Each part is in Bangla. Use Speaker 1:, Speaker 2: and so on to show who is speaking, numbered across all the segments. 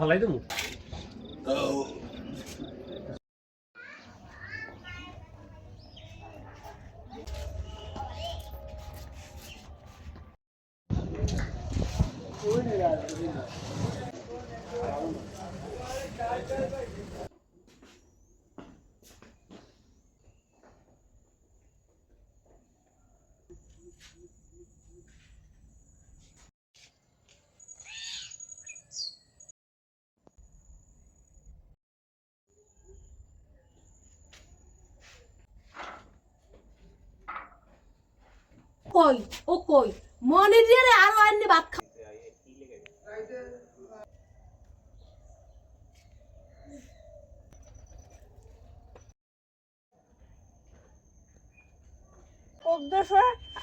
Speaker 1: ফালাই দেবো Thank you. কই? ও কই? মনে দিয়ে আরও আইনি ভাত খা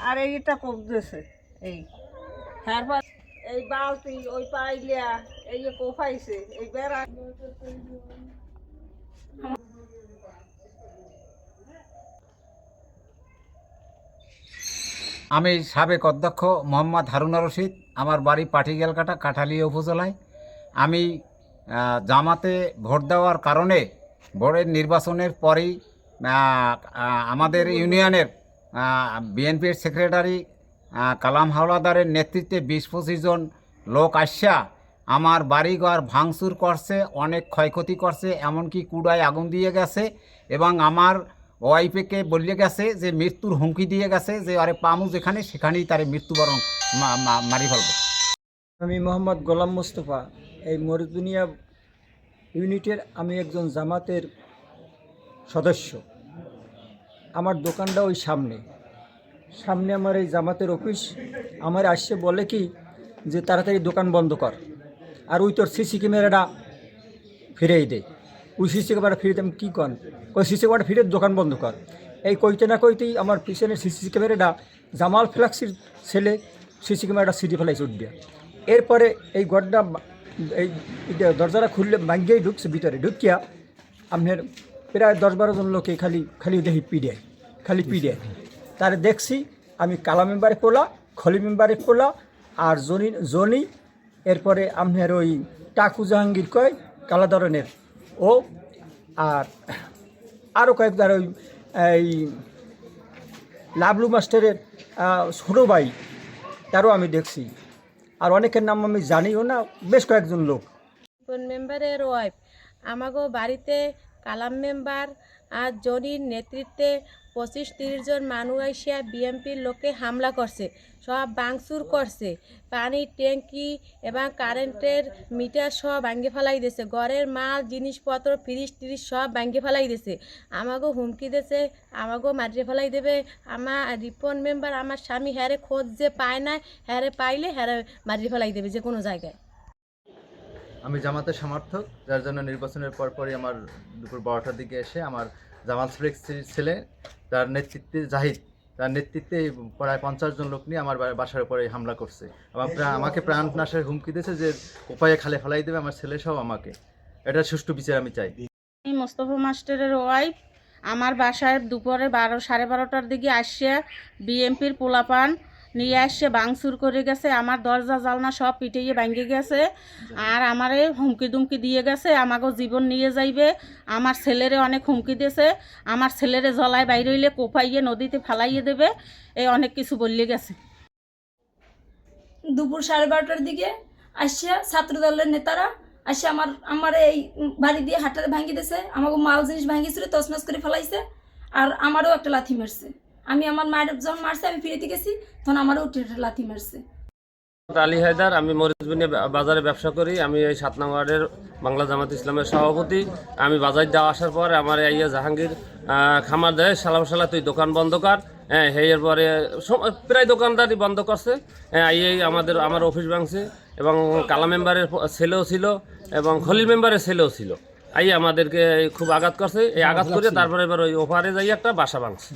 Speaker 2: আর এইটা কোপ এই। তারপর এই বালতি ওই পাইলিয়া, এই যে কোপাইছে, এই বেড়া।
Speaker 3: আমি সাবেক অধ্যক্ষ মোহাম্মদ হারুনা রশিদ, আমার বাড়ি পাটিগেলকাটা কাঠালিয়া উপজেলায়। আমি জামাতে ভোট দেওয়ার কারণে ভোটের নির্বাচনের পরেই আমাদের ইউনিয়নের বিএনপির সেক্রেটারি কালাম হাওলাদারের নেতৃত্বে বিশ পঁচিশ জন লোক আসা আমার বাড়িঘর ভাঙচুর করছে, অনেক ক্ষয়ক্ষতি করছে, এমনকি কুড়ায় আগুন দিয়ে গেছে এবং আমার ওয়াইফেকে বলে গেছে যে মৃত্যুর হুমকি দিয়ে গেছে যে, আরে পামু যেখানে, সেখানেই তার মৃত্যুবরণ মারি ফেলব।
Speaker 4: আমি মোহাম্মদ গোলাম মোস্তফা, এই মরদুনিয়া ইউনিটের আমি একজন জামাতের সদস্য। আমার দোকানটা ওই সামনে। সামনে আমার এই জামাতের অফিস। আমার আসছে বলে কি, যে তাড়াতাড়ি দোকান বন্ধ কর। আর ওই তোর সিসি ক্যামেরাটা ফিরেই দে। ওই সিসি ক্যামেরা ফিরে আমি কী কন? ওই সিসি ক্যামেরা ফিরে দোকান বন্ধ কর। এই কইতে না কইতেই আমার পিছনের সিসি ক্যামেরাটা জামাল ফ্লাক্সির ছেলে সিসি ক্যামেরাটা সিটি ফেলাইছে উঠবে এরপরে এই গড্ডা এই দরজাটা খুললে ভাঙ্গিয়েই ঢুকছে ভিতরে। ঢুকিয়া আপনার প্রায় দশ বারো জন লোকে খালি খালি দেখি পিড়ে খালি পিড়ে। তারে দেখছি, আমি কালা মেম্বারে পোলা, খলি মেম্বারে পোলা, আর জনি জনি, এরপরে আপনার ওই টাকু জাহাঙ্গীর কয়, কালা ধরনের। ও, আর আরও কয়েকবার ওই, এই লাভলু মাস্টারের ছোটো ভাই, তারও আমি দেখছি। আর অনেকের নাম আমি জানিও না, বেশ কয়েকজন লোক।
Speaker 5: মেম্বারের ওয়াইফ আমাগো বাড়িতে কালাম মেম্বার আর জনির নেতৃত্বে পঁচিশ তিরিশ জন মানুষ আইসিয়া বিএমপির লোকে হামলা করছে, সব বাংচুর করছে। পানির ট্যাঙ্কি এবং কারেন্টের মিটার সব ভাঙ্গে ফেলাই দিয়েছে। ঘরের মাল, জিনিসপত্র, ফ্রিজ, ট্রিজ সব ভাঙ্গে ফেলাই দিয়েছে। আমাকেও হুমকি দিয়েছে আমাকেও মারিয়ে ফেলাই দেবে। আমার রিপন মেম্বার, আমার স্বামী হ্যারে খোঁজ যে পায় না হ্যারে পাইলে হ্যারে মারিয়ে ফেলাই দেবে যে কোনো জায়গায়।
Speaker 6: আমি জামাতের সমর্থক যার জন্য নির্বাচনের পরপরই আমার দুপুর বারোটার দিকে এসে আমার জামাত ফ্লেক্সির ছেলে তার নেতৃত্বে জাহিদ তার নেতৃত্বে প্রায় পঞ্চাশ জন লোক নিয়ে আমার বাসার উপরে হামলা করছে। এবং প্রা- আমাকে প্রাণ নাশের হুমকি দিয়েছে যে উপায়ে খালে ফেলাই দেবে আমার ছেলে সহ আমাকে। এটা সুষ্ঠু বিচার আমি চাই।
Speaker 2: আমি মোস্তফা মাস্টারের ওয়াইফ আমার বাসায় দুপুরে বারো সাড়ে বারোটার দিকে আসছে বিএমপির পোলাপান নিয়ে আসছে বাংসুর করে গেছে, আমার দরজা, জালনা সব পিটিয়ে ভাঙ্গে গেছে। আর আমারে হুমকি দুমকি দিয়ে গেছে আমাকেও জীবন নিয়ে যাইবে। আমার ছেলেরে অনেক হুমকি দিয়েছে, আমার ছেলেরে জলায় বাইরে হইলে কোপাইয়ে, নদীতে ফেলাইয়ে দেবে এই অনেক কিছু বললে গেছে।
Speaker 1: দুপুর সাড়ে বারোটার দিকে আসিয়া ছাত্র দলের নেতারা আসে আমার আমার এই বাড়ি দিয়ে হাটটা ভাঙি দিয়েছে আমাকে মাল জিনিস ভাঙিয়েছিল তসনস করে ফেলাইছে, আর আমারও একটা লাথি মারছে। আমি আমার মায়ের যখন মারছে আমি ফিরেতে গেছি তখন আমারও উঠে লাথি মারছে।
Speaker 7: আলী হায়দার আমি মরিচবিনে বাজারে ব্যবসা করি। আমি এই সাত নং ওয়ার্ডের বাংলা জামাত ইসলামের সভাপতি। আমি বাজার দেওয়া আসার পর আমার ইয়া জাহাঙ্গীর আহ, খামার দেয় সালাম সালা তুই দোকান বন্ধ কর। হ্যাঁ এর পরে প্রায় দোকানদারই বন্ধ করছে। হ্যাঁ এই আমাদের আমার অফিস ভাঙছে এবং কালা মেম্বারের ছেলেও ছিল এবং খলিল মেম্বারের ছেলেও ছিল। এই আমাদেরকে খুব আঘাত করছে। এই আঘাত করে তারপরে এবার ওই ওপারে যাই একটা বাসা ভাঙছে।